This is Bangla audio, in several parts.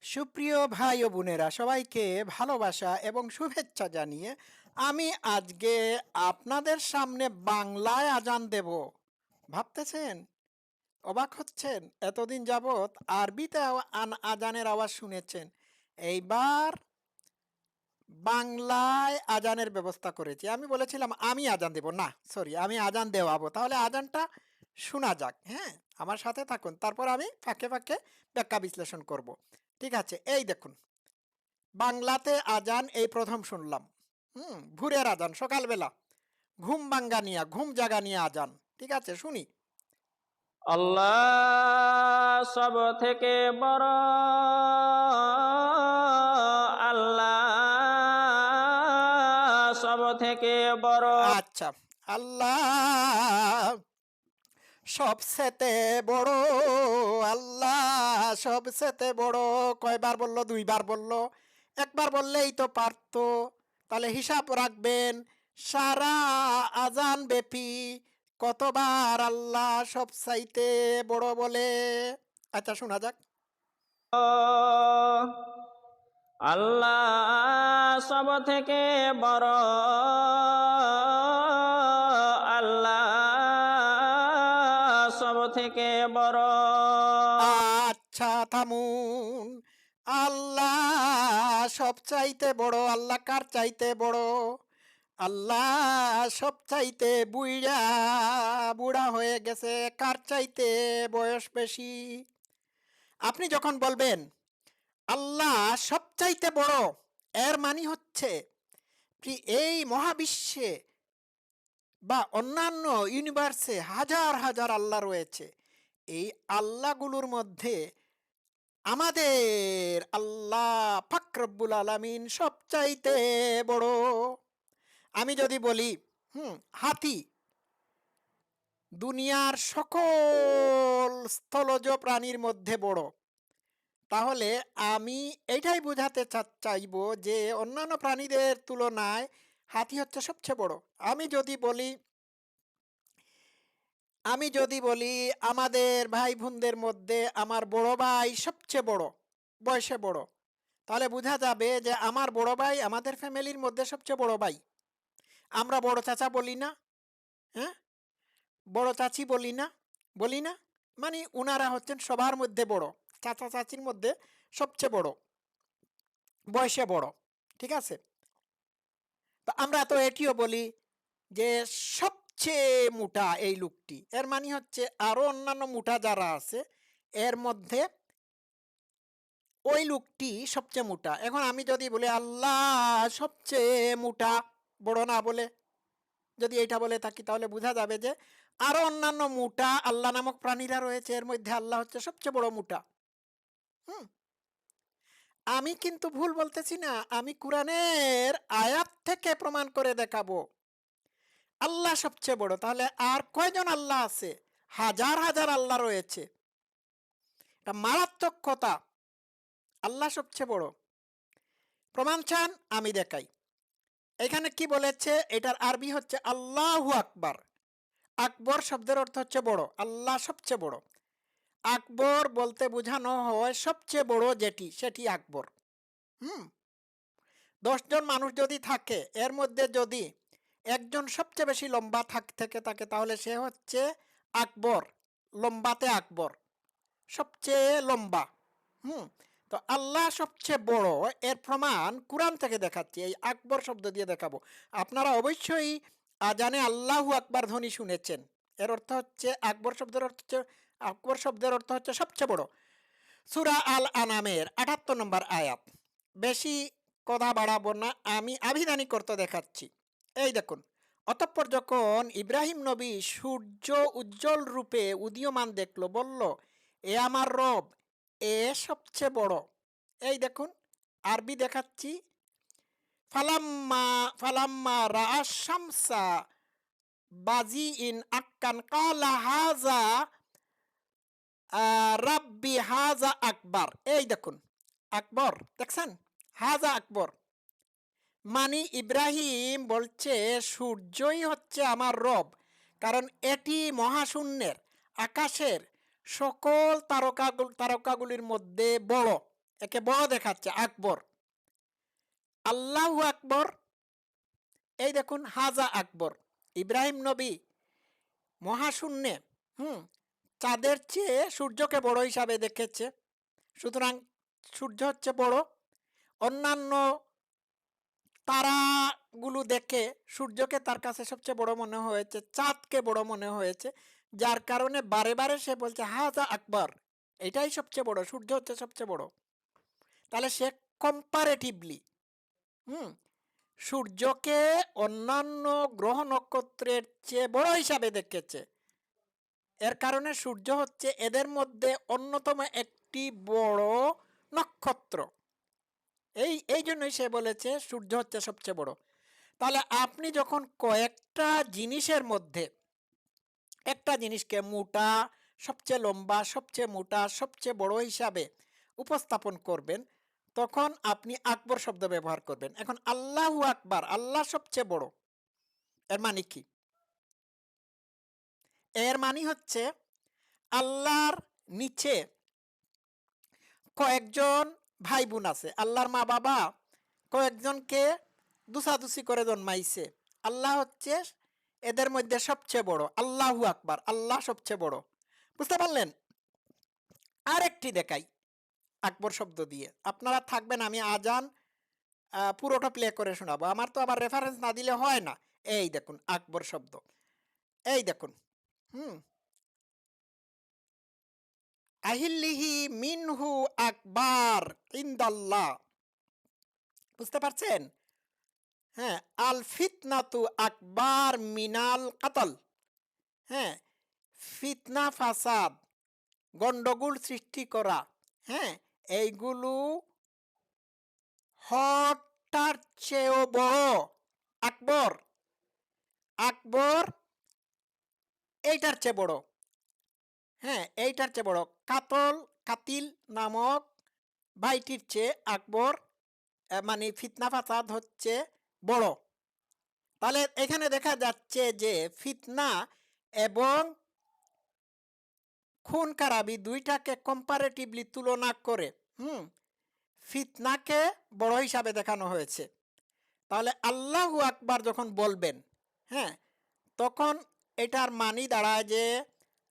সুপ্রিয় ভাই ও বোনেরা, সবাইকে ভালোবাসা এবং শুভেচ্ছা জানিয়ে আমি আজকে আপনাদের সামনে বাংলায় আজান দেব। ভাবতেছেন? অবাক হচ্ছেন? এতদিন যাবৎ আরবিতে আন- আজানের আওয়াজ শুনেছেন। এইবার বাংলায় আজানের ব্যবস্থা করেছি। আমি বলেছিলাম, আমি আজান দেব। না, সরি, আমি আজান দেওয়াবো। তাহলে আজানটা শোনা যাক হ্যাঁ? আমার সাথে থাকুন, তারপর আমি ফাঁকে ফাঁকে ব্যাখ্যা বিশ্লেষণ করব। ঠিক আছে এই দেখুন। বাংলাতে আজান এই প্রথম শুনলাম। হুম ভোরের আজান সকালবেলা। ঘুম ভাঙ্গা নিয়া ঘুম জাগা নিয়ে আজান ঠিক আছে শুনি। আল্লাহ সব থেকে বড় আল্লাহ সব থেকে বড়। আচ্ছা আল্লাহ সবসেতে বড়। সবসেতে বড় কয়বার বলল দুইবার বলল। একবার বললেই তো পারতো। তাহলে হিসাব রাখবেন সারা আজান ব্যাপী কতবার আল্লাহ সব চাইতে বড় বলে। আচ্ছা শোনা যাক। আল্লাহ সব থেকে বড় আল্লাহ সব থেকে বড়। আচ্ছা থামুন। আল্লাহ সব চাইতে বড়, আল্লাহ কার চাইতে বড়? আল্লাহ সব চাইতে বুইড়া, বুড়া হয়ে গেছে, কার চাইতে বয়স বেশি? আপনি যখন বলবেন, আল্লাহ সব চাইতে বড়, এর মানে হচ্ছে এই মহাবিশ্বে বা অন্যান্য ইউনিভার্সে হাজার হাজার আল্লাহ রয়েছে, এই আল্লাহগুলোর মধ্যে আমাদের আল্লাহ ফাকরব্বুল আলামিন সবচাইতে বড়। আমি যদি বলি, হুম, হাতি। দুনিয়ার সকল স্থলজ প্রাণীর মধ্যে বড়। তাহলে আমি এইটাই বোঝাতে চাইব যে অন্যান্য প্রাণীদের তুলনায় হাতি হচ্ছে সবচেয়ে বড়। আমি যদি বলি আমি যদি বলি আমাদের ভাই বোনদের মধ্যে আমার বড় ভাই সবচেয়ে বড়, বয়সে বড়, তাহলে বোঝা যাবে যে আমার বড় ভাই আমাদের ফ্যামিলির মধ্যে সবচেয়ে বড় ভাই। আমরা বড় চাচা বলি না হ্যাঁ? বড় চাচি বলি না বলি না? মানে উনারা হচ্ছেন সবার মধ্যে বড়, চাচা চাচির মধ্যে সবচেয়ে বড়, বয়সে বড়, ঠিক আছে? আমরা তো এটিও বলি যে সবচেয়ে মোটা এই লোকটি এর মানে হচ্ছে আরও অন্যান্য মোটা যারা আছে, এর মধ্যে ওই লোকটি সবচেয়ে মোটা। এখন আমি যদি বলি, আল্লাহ, সবচেয়ে মোটা বড় না বলে যদি এইটা বলে থাকি, তাহলে বোঝা যাবে যে আরও অন্যান্য মোটা আল্লাহ নামক প্রাণীরা রয়েছে। এর মধ্যে আল্লাহ হচ্ছে সবচেয়ে বড় মোটা। হুম? আমি কিন্তু ভুল বলতেছি না, আমি কোরআনের আয়াত থেকে প্রমাণ করে দেখাবো। আল্লাহ সবচেয়ে বড়। তাহলে আর কয়জন আল্লাহ আছে? হাজার হাজার আল্লাহ রয়েছে। এটা মারাত্মক কথা। আল্লাহ সবচেয়ে বড়। প্রমাণ চান, আমি দেখাই। এখানে কি বলেছে? এটার আরবি হচ্ছে আল্লাহু আকবার। আকবর শব্দের অর্থ হচ্ছে বড়। আল্লাহ সবচেয়ে বড়। আকবর বলতে বোঝানো হয় সবচেয়ে বড় যেটি, সেটি আকবর। হুম? দশজন মানুষ যদি থাকে, এর মধ্যে যদি একজন সবচেয়ে বেশি লম্বা থাক, থেকে থাকে তাহলে সে হচ্ছে আকবর, লম্বাতে আকবর, সবচেয়ে লম্বা, হুম? তো আল্লাহ সবচেয়ে বড়, এর প্রমাণ কোরআন থেকে দেখাচ্ছি, এই আকবর শব্দ দিয়ে দেখাবো। আপনারা অবশ্যই আজানে আল্লাহু আকবার ধ্বনি শুনেছেন, এর অর্থ হচ্ছে, আকবর শব্দের অর্থ হচ্ছে, আকবর শব্দের অর্থ হচ্ছে সবচেয়ে বড়। সুরা আল আনামের আটাত্তর নম্বর আয়াত, বেশি কথা বাড়াবো না, আমি আবিধানিক অর্থ দেখাচ্ছি। এই দেখুন, অতঃপর যখন ইব্রাহিম নবী সূর্য উজ্জ্বল রূপে উদীয়মান দেখল, বলল, এ আমার রব, এ সবচেয়ে বড়। এই দেখুন, আরবি দেখাচ্ছি, ফালাম্মা ফালাম্মা রা শামসা বাজি ইন আক্কান, কালা হাজা রাব্বি হাজা আকবর। এই দেখুন, আকবর, দেখছেন? হাজা আকবর। মানে ইব্রাহিম বলছে, সূর্যই হচ্ছে আমার রব, কারণ এটি মহাশূন্যের, আকাশের সকল তারকাগুল তারকাগুলির মধ্যে বড়। একে বড় দেখাচ্ছে, আকবর। আল্লাহু আকবর। এই দেখুন, হাজা আকবর, ইব্রাহিম নবী, মহাশূন্যে। হুম, চাঁদের চেয়ে সূর্যকে বড় হিসাবে দেখেছে। সুতরাং সূর্য হচ্ছে বড়। অন্যান্য তারাগুলো দেখে সূর্যকে তার কাছে সবচেয়ে বড় মনে হয়েছে, চাঁদকে বড় মনে হয়েছে, যার কারণে বারে বারে সে বলছে, হাজা আকবর। এটাই সবচেয়ে বড়, সূর্য হচ্ছে সবচেয়ে বড়। তাহলে সে কম্পারেটিভলি হুম, সূর্যকে অন্যান্য গ্রহ নক্ষত্রের চেয়ে বড় হিসাবে দেখেছে। এর কারণে সূর্য হচ্ছে এদের মধ্যে অন্যতম একটি বড় নক্ষত্র। এই এই জন্যই সে বলেছে সূর্য হচ্ছে সবচেয়ে বড়। তাহলে আপনি যখন কয়েকটা জিনিসের মধ্যে একটা জিনিসকে মোটা, সবচেয়ে লম্বা, সবচেয়ে মোটা, সবচেয়ে বড় হিসাবে উপস্থাপন করবেন, তখন আপনি আকবর শব্দ ব্যবহার করবেন। এখন আল্লাহু আকবার, আল্লাহ সবচেয়ে বড়। এর মানে কি? এর মানে হচ্ছে আল্লাহর নিচে কয়েকজন ভাই বোন আছে। আল্লাহর মা বাবা কয়েকজনকে দুসাদুসি করে জন্মাইছে। আল্লাহ হচ্ছে এদের মধ্যে সবচেয়ে বড়। আল্লাহু আকবার। আল্লাহ সবচেয়ে বড়। বুঝতে পারলেন? আরেকটি দেখাই। আকবর শব্দ দিয়ে। আপনারা থাকবেন, আমি আজান পুরোটা প্লে করে শোনাবো। আমার তো আবার রেফারেন্স না দিলে হয় না। এই দেখুন, আকবর শব্দ। এই দেখুন। হুম। আহিল্লিহি মিনহু আকবার ইন্দাল্লাহ। বুঝতে পারছেন? হ্যাঁ আল ফিতনাতু আকবার মিনাল কাতল। হ্যাঁ ফিতনা ফাসাদ, গন্ডগোল সৃষ্টি করা। হ্যাঁ এইগুলো হটার চেয়েও বড়। আকবর আকবর, এইটার চেয়ে বড়। এইটার চেয়ে বড়। কাতল, কাতিল নামক ভাইটির চেয়ে আকবর মানে ফিতনা ফাসাদ হচ্ছে বড়। তাহলে এখানে দেখা যাচ্ছে যে ফিতনা এবং খুন কারাবি দুইটাকে কম্পারেটিভলি তুলনা করে, হুম, ফিতনাকে বড় হিসাবে দেখানো হয়েছে। তাহলে আল্লাহু আকবার যখন বলবেন হ্যাঁ তখন এটার মানি দাঁড়ায় যে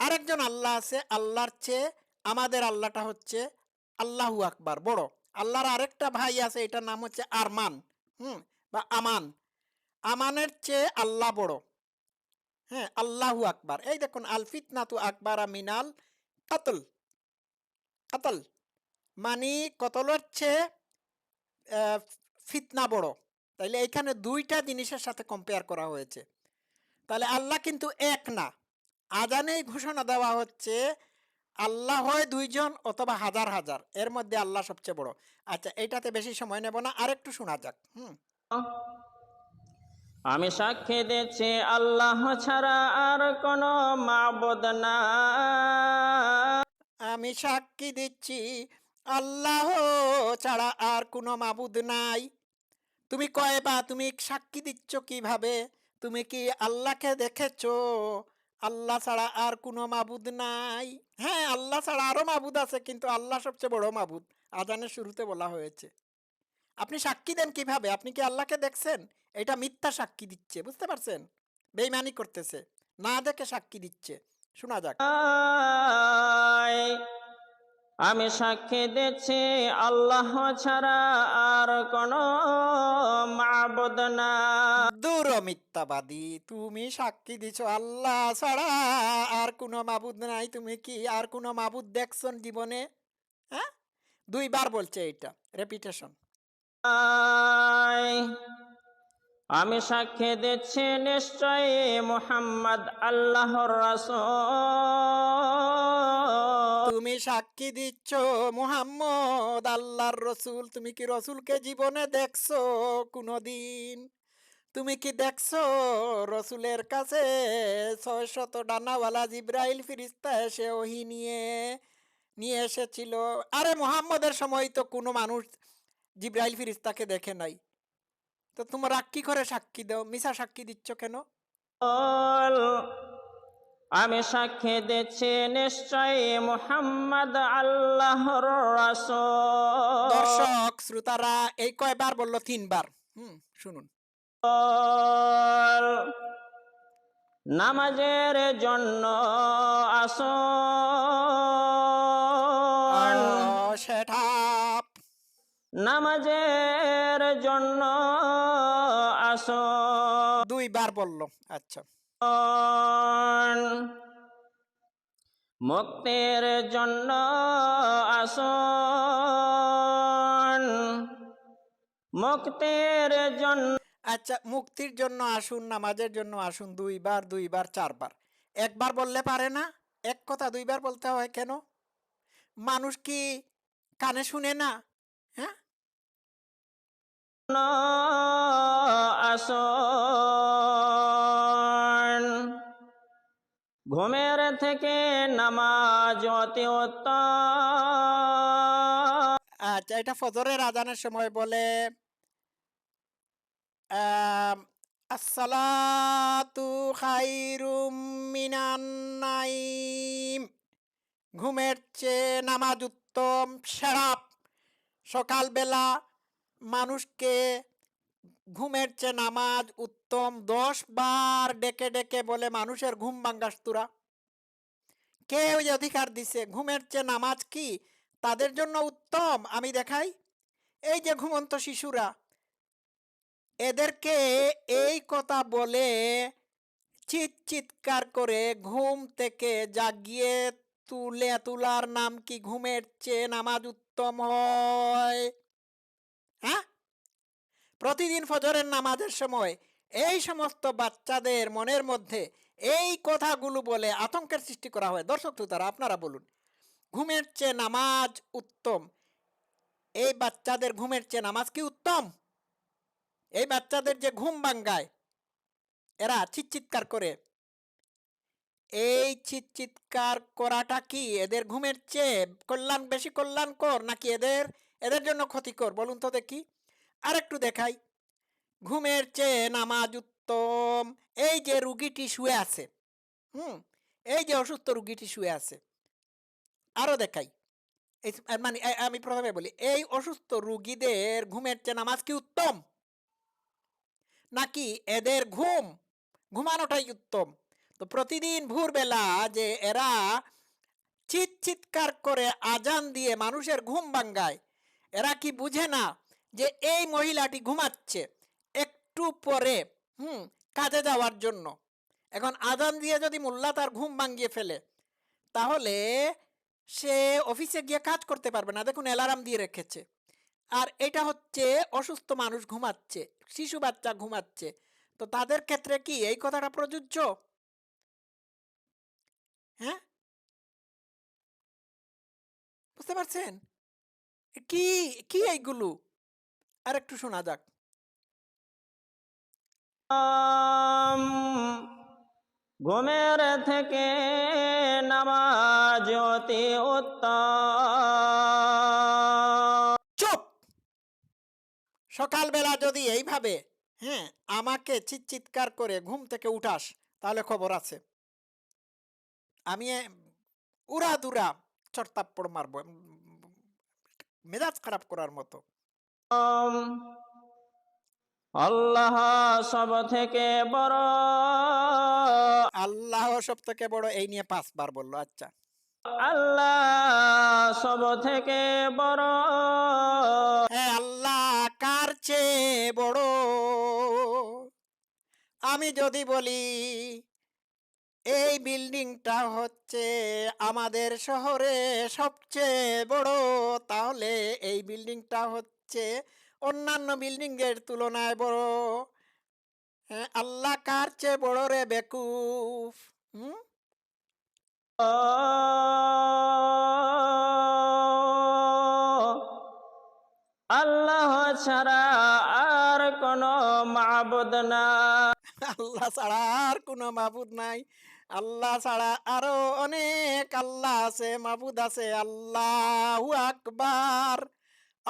আরেকজন আল্লাহ আছে, আল্লাহর চেয়ে আমাদের আল্লাহটা হচ্ছে আল্লাহু আকবার, বড়। আল্লাহর আরেকটা ভাই আছে, এটার নাম হচ্ছে আরমান, হুম, বা আমান। আমানের চেয়ে আল্লাহ বড়। হ্যাঁ আল্লাহু আকবার। এই দেখুন আল ফিতনাতু আকবার মিনাল কাতল। কাতল মানে কতলের চেয়ে ফিতনা বড়। তাইলে এখানে দুইটা জিনিসের সাথে কম্পেয়ার করা হয়েছে। তাহলে আল্লাহ কিন্তু এক না। আজানেই ঘোষণা দেওয়া হচ্ছে আল্লাহ হয় দুইজন অথবা হাজার হাজার। এর মধ্যে আল্লাহ সবচেয়ে বড়। আচ্ছা এইটাতে বেশি সময় নেব না আরেকটু শোনা যাক হুম। আমি সাক্ষী দিচ্ছি আল্লাহ ছাড়া আর কোনো মাবুদ না আমি সাক্ষী দিচ্ছি আল্লাহ ছাড়া আর কোনো মাবুদ নাই। তুমি কয় বা তুমি সাক্ষী দিচ্ছ কীভাবে? তুমি কি আল্লাহকে দেখেছ? আল্লাহ ছাড়া আর কোনো মাবুদ নাই। হ্যাঁ আল্লাহ ছাড়া আরও মাবুদ আছে, কিন্তু আল্লাহ সবচেয়ে বড় মাবুদ। আজানের শুরুতে বলা হয়েছে। আপনি সাক্ষী দেন কীভাবে? আপনি কি আল্লাহকে দেখছেন? এটা মিথ্যা সাক্ষী দিচ্ছে, বুঝতে পারছেন? বেইমানি করতেছে। না দেখে সাক্ষী দিচ্ছে। শোনা যাক। আমি সাক্ষী দিচ্ছি আল্লাহ ছাড়া আর কোনো মাবুদ না। দূর মিথ্যাবাদী তুমি সাক্ষী দিছো আল্লাহ ছাড়া আর কোনো মাবুদ নাই। তুমি কি আর কোনো মাবুদ দেখছন জীবনে? হ্যাঁ? দুইবার বলছে এটা রেপিটেশন আমি সাক্ষী দিচ্ছি নিশ্চয় মুহাম্মদ আল্লাহর রাসূল। তুমি সাক্ষী দিচ্ছ? মুহাম্মদ, আল্লাহর রসুল, তুমি কি রসুলকে জীবনে দেখছ কোনোদিন? তুমি কি দেখছ রসুলের কাছে ছয় শত ডানাওয়ালা জিব্রাইল ফিরিস্তা এসে ওহি নিয়ে নিয়ে এসেছিল? আরে মোহাম্মদের সময় তো কোনো মানুষ জিব্রাইল ফিরিস্তাকে দেখে নাই। তো তোমরা কি করে সাক্ষী দাও? মিশা সাক্ষী দিচ্ছ কেন? আমি সাক্ষী দিচ্ছি নিশ্চয় মুহাম্মদ আল্লাহর দর্শক শ্রোতারা এই কয়বার বলল? তিনবার। হুম শুনুন। নামাজের জন্য আসুন। ও, সেটা নামাজের জন্য আসুন। দুইবার বলল। আচ্ছা। মুক্তির জন্য আসুন। মুক্তির জন্য আচ্ছা মুক্তির জন্য আসুন নামাজের জন্য আসুন দুইবার দুইবার চারবার। একবার বললে পারে না এক কথা দুইবার বলতে হয় কেন? মানুষ কি কানে শুনে না? হ্যাঁ? আসুন। ঘুমের থেকে নামাজ অতি আচ্ছা এটা ফজরের আজানের সময় বলে। আসসালাতু খাইরুম মিনান নাইম। ঘুমের চেয়ে নামাজ উত্তম, সেরাপ। সকালবেলা মানুষকে ঘুমের চেয়ে নামাজ উত্তম দশ বার ডেকে ডেকে বলে, মানুষের ঘুম ভাঙ্গাস্তুরা কে ওই অধিকার দিছে? ঘুমের চেয়ে নামাজ কি? তাদের জন্য উত্তম, আমি দেখাই। এই যে ঘুমন্ত শিশুরা, এদেরকে এই কথা বলে চিৎ চিৎকার করে ঘুম থেকে জাগিয়ে তুলে তোলার নাম কি? ঘুমের চেয়ে নামাজ উত্তম হয়। হ্যাঁ? প্রতিদিন ফজরের নামাজের সময় এই সমস্ত বাচ্চাদের মনের মধ্যে এই কথাগুলো বলে আতঙ্কের সৃষ্টি করা হয়। দর্শক শ্রোতারা, আপনারা বলুন, ঘুমের চেয়ে নামাজ উত্তম? এই বাচ্চাদের ঘুমের চেয়ে নামাজ কি উত্তম? এই বাচ্চাদের যে ঘুম ভাঙ্গায়, এরা চিৎচিৎকার করে। এই চিৎচিৎকার করাটা কি এদের ঘুমের চেয়ে কল্যাণ, বেশি কল্যাণকর নাকি এদের এদের জন্য ক্ষতিকর? বলুন তো দেখি। আরেকটু দেখাই। ঘুমের চেয়ে নামাজ উত্তম। এই যে রুগীটি শুয়ে আছে, হুম, এই যে অসুস্থ রুগীটি শুয়ে আছে, আরও দেখাই। মানে আমি প্রথমে বলি, এই অসুস্থ রুগীদের ঘুমের চেয়ে নামাজ কি উত্তম? নাকি এদের ঘুম, ঘুমানোটাই উত্তম? তো প্রতিদিন ভোরবেলা যে এরা চিৎ চিৎকার করে আজান দিয়ে মানুষের ঘুম ভাঙ্গায়, এরা কি বুঝে না যে এই মহিলাটি ঘুমাচ্ছে? একটু পরে, হুম, কাজে যাওয়ার জন্য। এখন আজান দিয়ে যদি মোল্লা তার ঘুম ভাঙিয়ে ফেলে, তাহলে সে অফিসে গিয়ে কাজ করতে পারবে না। দেখুন, অ্যালার্ম দিয়ে রেখেছে। আর এটা হচ্ছে অসুস্থ মানুষ ঘুমাচ্ছে, শিশু বাচ্চা ঘুমাচ্ছে। তো তাদের ক্ষেত্রে কি এই কথাটা প্রযোজ্য? হ্যাঁ? বুঝতে পারছেন? কি কি এইগুলো? আর একটু শোনা যাক। ঘুমের থেকে নামাজ অতি উত্তম। চুপ। সকালবেলা যদি এইভাবে হ্যাঁ আমাকে চিৎচিৎকার করে ঘুম থেকে উঠাস তাহলে খবর আছে। আমি উড়া দুরা চড়তাপ্পড় মারবো মেজাজ খারাপ করার মতো। আল্লাহ সব থেকে বড়। আল্লাহ সব থেকে বড় এই নিয়ে পাঁচবার বলল আচ্ছা। আল্লাহ সব থেকে বড়। হ্যাঁ আল্লাহ কার চেয়ে বড়? আমি যদি বলি এই বিল্ডিংটা হচ্ছে আমাদের শহরে সবচেয়ে বড় তাহলে এই বিল্ডিংটা হচ্ছে অন্যান্য বিল্ডিং এর তুলনায় বড়। হ্যাঁ আল্লাহ কার চেয়ে বড় রে বেকুফ? হুম? আল্লাহ ছাড়া আর কোন মাবুদ না আল্লাহ ছাড়া আর কোনো মাবুদ নাই। আল্লাহ ছাড়া আরও অনেক আল্লাহ আছে মাবুদ আছে। আল্লাহ আকবার।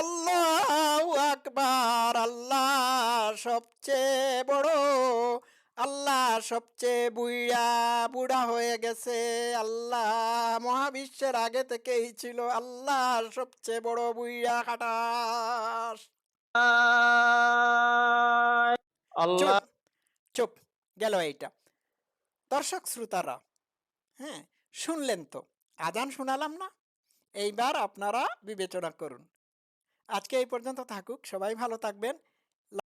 আল্লাহ আকবার আল্লাহ সবচেয়ে বড় আল্লাহ সবচেয়ে বুইড়া বুড়া হয়ে গেছে। আল্লাহ মহাবিশ্বের আগে থেকেই ছিল আল্লাহ সবচেয়ে বড় বুইড়া খাটাস। আল্লাহ চুপ চুপ গেল এইটা। দর্শক শ্রোতারা হ্যাঁ শুনলেন তো আজান শোনালাম না? এইবার আপনারা বিবেচনা করুন। আজকে এই পর্যন্ত থাকুক সবাই ভালো থাকবেন।